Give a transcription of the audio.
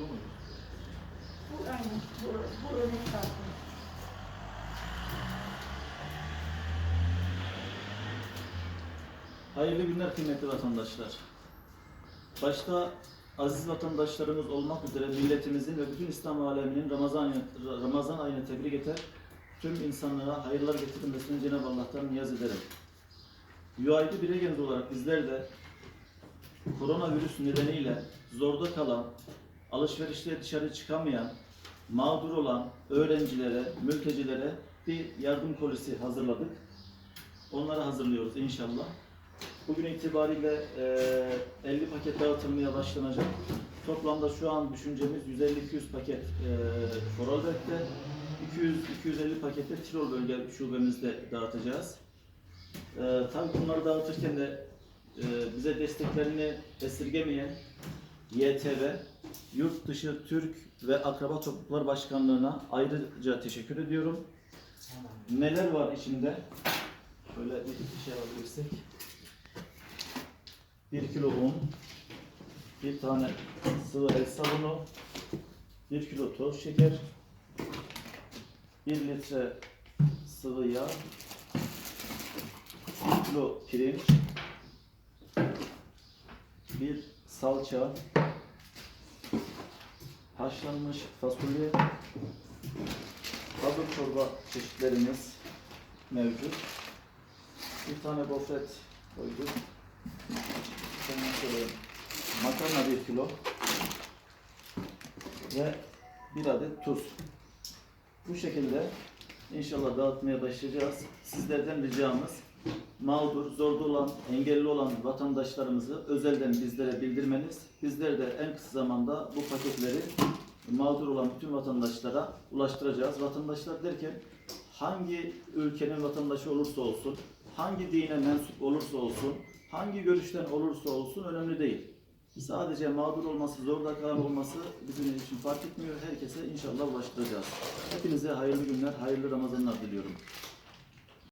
Bu mu? Bu aynı. Bu, bu örnek farklı. Hayırlı günler kıymetli vatandaşlar. Başta aziz vatandaşlarımız olmak üzere milletimizin ve bütün İslam aleminin Ramazan Ramazan ayını tebrik eder. Tüm insanlara hayırlar getirilmesini Cenab-ı Allah'tan niyaz ederim. UID bireygeniz olarak bizler de koronavirüs nedeniyle zorda kalan, alışverişte dışarı çıkamayan, mağdur olan öğrencilere, mültecilere bir yardım kolisi hazırladık. Onları hazırlıyoruz inşallah. Bugün itibariyle e, 50 paket dağıtılmaya başlanacak. Toplamda şu an düşüncemiz 150-200 paket e, Vorarlberg'de, 200-250 pakette Tirol bölge şubemizde dağıtacağız. E, tabii bunları dağıtırken de e, bize desteklerini esirgemeyen YTV, Yurt Dışı Türk ve Akraba Topluluklar Başkanlığı'na ayrıca teşekkür ediyorum. Neler var içinde? Şöyle bir şey alabilirsek. 1 kilo un, bir tane sıvı el sabunu, 1 kilo toz şeker, 1 litre sıvı yağ, 1 kilo pirinç, bir salça, haşlanmış fasulye, hazır çorba çeşitlerimiz mevcut. Bir tane gofret koyduk. Makarna bir kilo ve bir adet tuz. Bu şekilde inşallah dağıtmaya başlayacağız. Sizlerden ricamız mağdur, zorda olan, engelli olan vatandaşlarımızı özelden bizlere bildirmeniz. Bizler de en kısa zamanda bu paketleri mağdur olan bütün vatandaşlara ulaştıracağız. Vatandaşlar derken hangi ülkenin vatandaşı olursa olsun, hangi dine mensup olursa olsun, hangi görüşten olursa olsun önemli değil. Sadece mağdur olması, zorda kalan olması bizim için fark etmiyor. Herkese inşallah ulaştıracağız. Hepinize hayırlı günler, hayırlı Ramazanlar diliyorum.